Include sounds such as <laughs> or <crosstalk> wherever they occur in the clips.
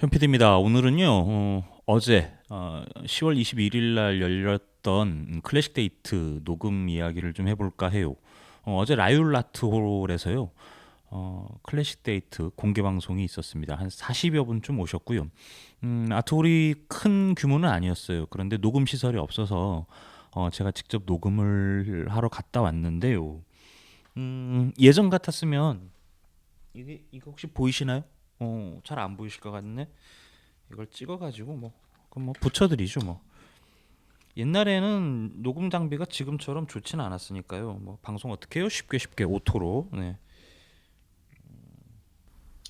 현피디입니다. 오늘은요, 어, 어제 어, 10월 21일 날 열렸던 클래식 데이트 녹음 이야기를 좀 해볼까 해요. 어, 제 라이올라트 홀에서요, 어, 클래식 데이트 공개 방송이 있었습니다. 한 40여 분쯤 오셨고요. 음, 아트홀이 큰 규모는 아니었어요. 그런데 녹음 시설이 없어서 어, 제가 직접 녹음을 하러 갔다 왔는데요. 음, 예전 같았으면 이게 이거 혹시 보이시나요? 어, 잘 안 보이실 것 같네. 이걸 찍어가지고 뭐, 그럼 뭐 붙여드리죠 뭐. 옛날에는 녹음 장비가 지금처럼 좋지는 않았으니까요. 뭐 방송 어떻게 해요? 쉽게 쉽게 오토로. 네.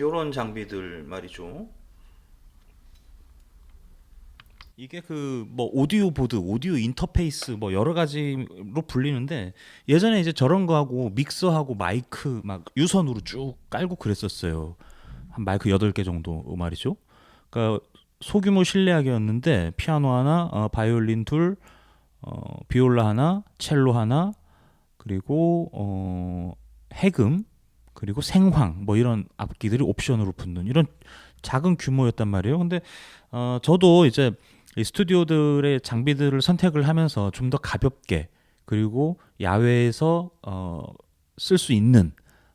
요런 장비들 말이죠. 이게 그 뭐 오디오 보드, 오디오 인터페이스 뭐 여러 가지로 불리는데 예전에 이제 저런 거 하고 믹서하고 마이크 막 유선으로 쭉 깔고 그랬었어요. 한 마이크 8개 정도 말이죠. 그러니까 소규모 실내 악이었는데 피아노 하나, 어, 바이올린 둘, 어, 비올라 하나, 첼로 하나, 그리고 어, 해금, 그리고 생황 뭐 이런 악기들이 옵션으로 붙는 이런 작은 규모였단 말이에요. 근데 어, 저도 이제 이 스튜디오들의 장비들을 선택을 하면서 좀 더 가볍게 그리고 야외에서 어, 쓸 수 있는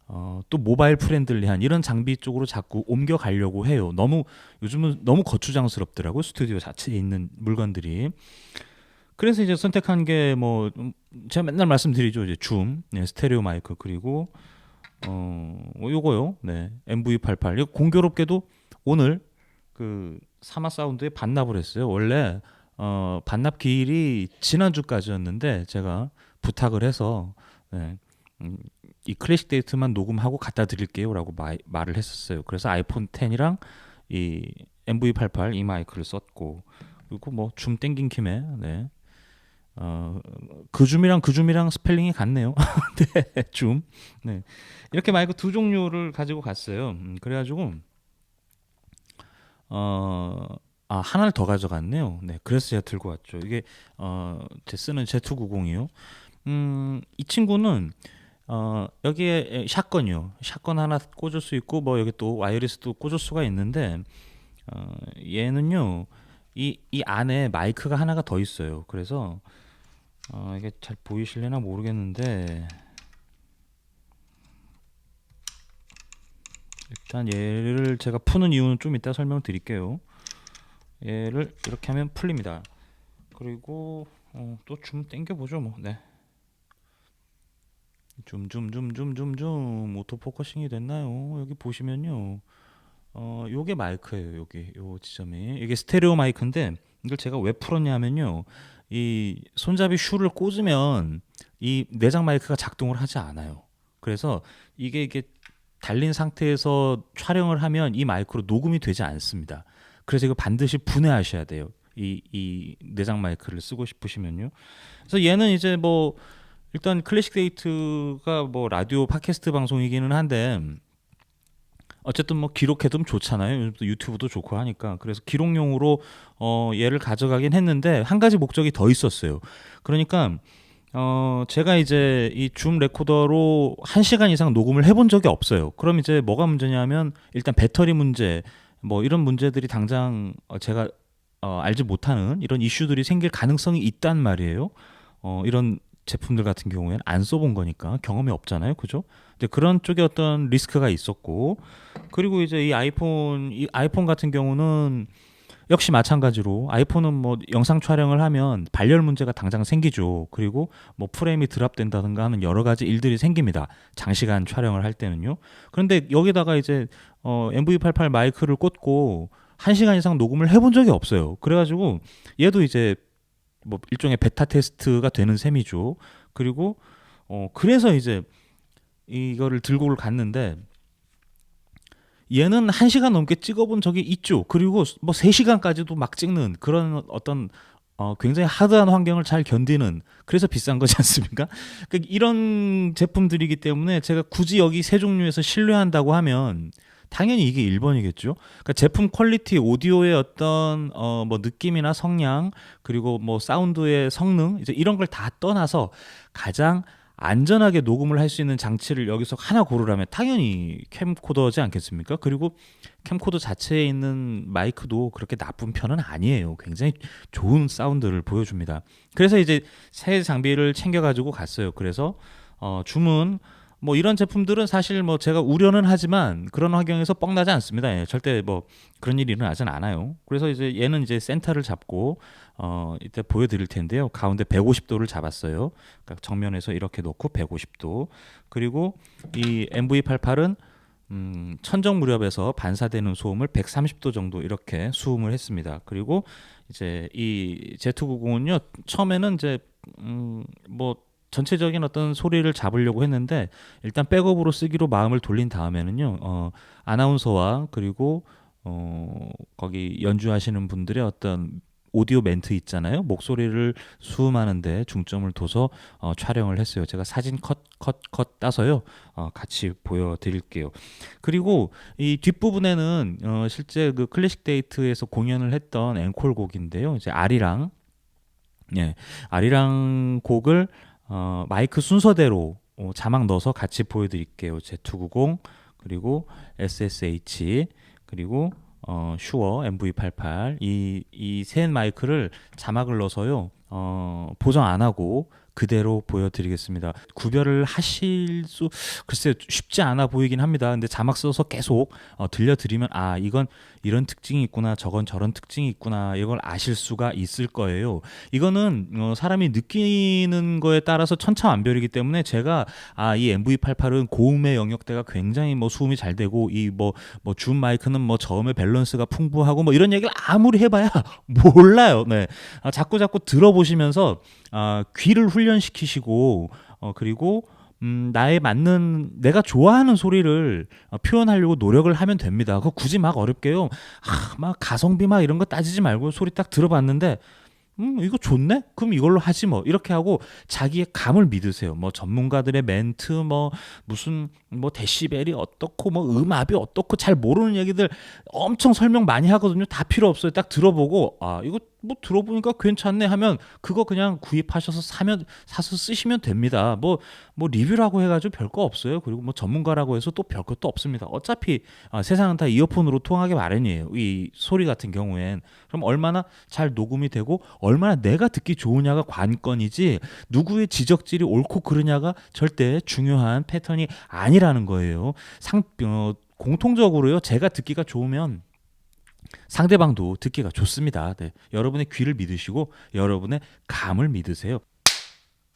어, 또 모바일 프렌들리한 이런 장비 쪽으로 자꾸 옮겨 가려고 해요. 너무 요즘은 너무 거추장스럽더라고 스튜디오 자체에 있는 물건들이. 그래서 이제 선택한 게 뭐 제가 맨날 말씀드리죠. 이제 줌, 네, 스테레오 마이크 그리고 어, 뭐 요거요. 네. MV88. 이거 공교롭게도 오늘 그 사마 사운드에 반납을 했어요. 원래 어, 반납 기일이 지난주까지였는데 제가 부탁을 해서 네, 음, 이 클래식 데이트만 녹음하고 갖다 드릴게요라고 마, 말을 했었어요. 그래서 아이폰 10이랑 이 MV88 이 마이크를 썼고 그리고 뭐 줌 땡긴 김에 네. 어, 그 줌이랑 그 줌이랑 스펠링이 같네요. <laughs> 네, 줌. 네. 이렇게 마이크 두 종류를 가지고 갔어요. 음, 그래 가지고 어, 아, 하나를 더 가져갔네요. 네, 그래서 제가 들고 왔죠. 이게 어, 제 쓰는 Z990이요. 음, 이 친구는 어, 여기에 샷건이요. 샷건 하나 꽂을 수 있고 뭐 여기 또 와이어리스도 꽂을 수가 있는데 어, 얘는요. 이, 이 안에 마이크가 하나가 더 있어요. 그래서 어, 이게 잘 보이실려나 모르겠는데 일단 얘를 제가 푸는 이유는 좀 이따 설명을 드릴게요. 얘를 이렇게 하면 풀립니다. 그리고 어, 또줌 땡겨 보죠 뭐. 네. 줌줌줌줌 줌줌 오토 포커싱이 됐나요? 여기 보시면요. 어, 요게 마이크예요. 여기 요 지점이. 이게 스테레오 마이크인데 이걸 제가 왜 풀었냐면요. 이 손잡이 슈를 꽂으면 이 내장 마이크가 작동을 하지 않아요. 그래서 이게 이게 달린 상태에서 촬영을 하면 이 마이크로 녹음이 되지 않습니다. 그래서 이거 반드시 분해하셔야 돼요. 이, 이 내장 마이크를 쓰고 싶으시면요. 그래서 얘는 이제 뭐 일단 클래식 데이트가 뭐 라디오 팟캐스트 방송이기는 한데 어쨌든 뭐 기록해두면 좋잖아요. 요즘 유튜브도 좋고 하니까. 그래서 기록용으로 어 얘를 가져가긴 했는데 한 가지 목적이 더 있었어요. 그러니까 어 제가 이제 이 줌 레코더로 한 시간 이상 녹음을 해본 적이 없어요. 그럼 이제 뭐가 문제냐면 일단 배터리 문제 뭐 이런 문제들이 당장 어, 제가 어 알지 못하는 이런 이슈들이 생길 가능성이 있단 말이에요. 어 이런 제품들 같은 경우에는 안 써본 거니까 경험이 없잖아요. 그죠? 이제 그런 쪽에 어떤 리스크가 있었고 그리고 이제 이 아이폰 이 아이폰 같은 경우는 역시 마찬가지로 아이폰은 뭐 영상 촬영을 하면 발열 문제가 당장 생기죠. 그리고 뭐 프레임이 드랍된다든가 하는 여러 가지 일들이 생깁니다. 장시간 촬영을 할 때는요. 그런데 여기다가 이제 어 MV88 마이크를 꽂고 1시간 이상 녹음을 해본 적이 없어요. 그래가지고 얘도 이제 뭐 일종의 베타 테스트가 되는 셈이죠. 그리고 어 그래서 이제 이거를 들고 갔는데 얘는 한 시간 넘게 찍어본 적이 있죠. 그리고 뭐3 시간까지도 막 찍는 그런 어떤 어, 굉장히 하드한 환경을 잘 견디는 그래서 비싼 거지 않습니까? 그러니까 이런 제품들이기 때문에 제가 굳이 여기 세 종류에서 신뢰한다고 하면 당연히 이게 1번이겠죠. 그러니까 제품 퀄리티, 오디오의 어떤 어 뭐 느낌이나 성량, 그리고 뭐 사운드의 성능 이제 이런 걸 다 떠나서 가장 안전하게 녹음을 할 수 있는 장치를 여기서 하나 고르라면 당연히 캠코더지 않겠습니까? 그리고 캠코더 자체에 있는 마이크도 그렇게 나쁜 편은 아니에요. 굉장히 좋은 사운드를 보여줍니다. 그래서 이제 새 장비를 챙겨가지고 갔어요. 그래서 어, 주문 뭐 이런 제품들은 사실 뭐 제가 우려는 하지만 그런 환경에서 뻥나지 않습니다. 예, 절대 뭐 그런 일이 일어나진 않아요. 그래서 이제 얘는 이제 센터를 잡고 어 이때 보여드릴 텐데요. 가운데 150도를 잡았어요. 그러니까 정면에서 이렇게 놓고 150도. 그리고 이 MV88은 음, 천정 무렵에서 반사되는 소음을 130도 정도 이렇게 수음을 했습니다. 그리고 이제 이 Z990은요 처음에는 이제 음, 뭐 전체적인 어떤 소리를 잡으려고 했는데 일단 백업으로 쓰기로 마음을 돌린 다음에는요 어, 아나운서와 그리고 어, 거기 연주하시는 분들의 어떤 오디오 멘트 있잖아요. 목소리를 수음하는데 중점을 둬서 어, 촬영을 했어요. 제가 사진 컷 컷 컷 따서요 어, 같이 보여드릴게요. 그리고 이 뒷부분에는 어, 실제 그 클래식 데이트에서 공연을 했던 앵콜 곡인데요. 이제 아리랑 예 아리랑 곡을 어, 마이크 순서대로 어, 자막 넣어서 같이 보여드릴게요. Z990 그리고 SSH 그리고 어, 슈어 MV88 이이 세 마이크를 자막을 넣어서요. 어, 보정 안 하고 그대로 보여드리겠습니다. 구별을 하실 수 글쎄 쉽지 않아 보이긴 합니다. 근데 자막 써서 계속 어, 들려드리면 아 이건 이런 특징이 있구나 저건 저런 특징이 있구나 이걸 아실 수가 있을 거예요. 이거는 어, 사람이 느끼는 거에 따라서 천차만별이기 때문에 제가 아 이 MV88은 고음의 영역대가 굉장히 뭐 수음이 잘 되고 이 뭐 뭐 줌 마이크는 뭐 저음의 밸런스가 풍부하고 뭐 이런 얘기를 아무리 해봐야 <laughs> 몰라요. 네, 아, 자꾸 자꾸 들어보시면서 아, 귀를 훈련시키시고 어, 그리고 음, 나에 맞는 내가 좋아하는 소리를 어, 표현하려고 노력을 하면 됩니다. 그거 굳이 막 어렵게요. 아, 막 가성비 막 이런 거 따지지 말고 소리 딱 들어봤는데 음, 이거 좋네? 그럼 이걸로 하지 뭐. 이렇게 하고 자기의 감을 믿으세요. 뭐 전문가들의 멘트 뭐 무슨 뭐 데시벨이 어떻고 뭐 음압이 어떻고 잘 모르는 얘기들 엄청 설명 많이 하거든요. 다 필요 없어요. 딱 들어보고 아, 이거 뭐 들어보니까 괜찮네 하면 그거 그냥 구입하셔서 사면 사서 쓰시면 됩니다. 뭐뭐 리뷰라고 해가지고 별거 없어요. 그리고 뭐 전문가라고 해서 또 별 것도 없습니다. 어차피 아, 세상은 다 이어폰으로 통하기 마련이에요. 이 소리 같은 경우엔 그럼 얼마나 잘 녹음이 되고 얼마나 내가 듣기 좋으냐가 관건이지 누구의 지적질이 옳고 그르냐가 절대 중요한 패턴이 아니라는 거예요. 상 어, 공통적으로요. 제가 듣기가 좋으면 상대방도 듣기가 좋습니다. 네. 여러분의 귀를 믿으시고 여러분의 감을 믿으세요.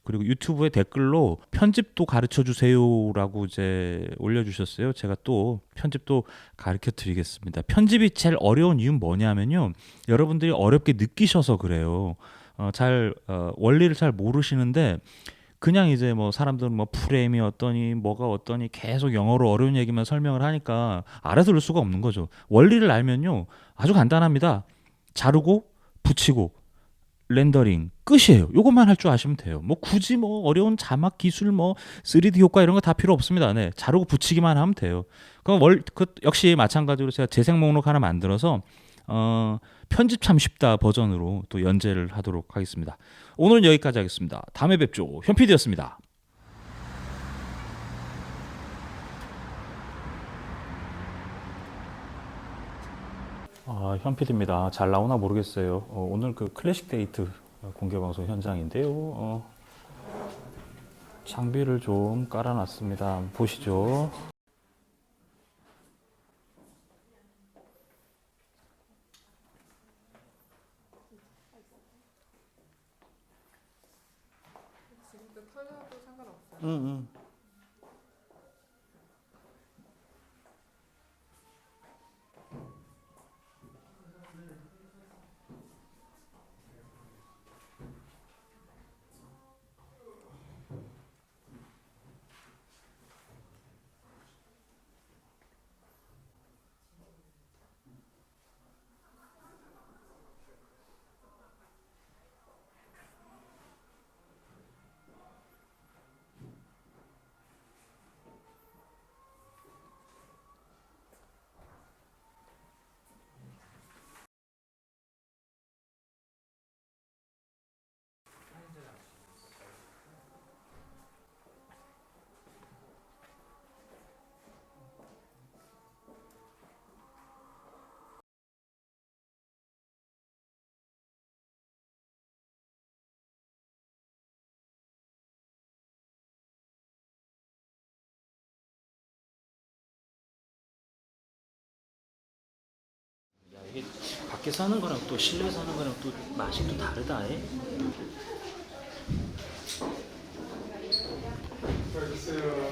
그리고 유튜브에 댓글로 편집도 가르쳐 주세요라고 이제 올려주셨어요. 제가 또 편집도 가르쳐 드리겠습니다. 편집이 제일 어려운 이유는 뭐냐면요. 여러분들이 어렵게 느끼셔서 그래요. 어, 잘 어, 원리를 잘 모르시는데 그냥 이제 뭐 사람들은 뭐 프레임이 어떠니 뭐가 어떠니 계속 영어로 어려운 얘기만 설명을 하니까 알아들을 수가 없는 거죠. 원리를 알면요 아주 간단합니다. 자르고 붙이고 렌더링 끝이에요. 요것만 할 줄 아시면 돼요. 뭐 굳이 뭐 어려운 자막 기술 뭐 3D 효과 이런 거 다 필요 없습니다. 네. 자르고 붙이기만 하면 돼요. 그럼 월 그 역시 마찬가지로 제가 재생 목록 하나 만들어서 어 편집 참 쉽다 버전으로 또 연재를 하도록 하겠습니다. 오늘은 여기까지 하겠습니다. 다음에 뵙죠. 현피디였습니다. 아, 현피디입니다. 잘 나오나 모르겠어요. 어, 오늘 그 클래식 데이트 공개 방송 현장인데요. 어, 장비를 좀 깔아놨습니다. 보시죠. 지금도 털려도 상관 밖에서 하는 거랑 또 실내에서 하는 거랑 또 맛이 또 다르다. 에? 글쎄요.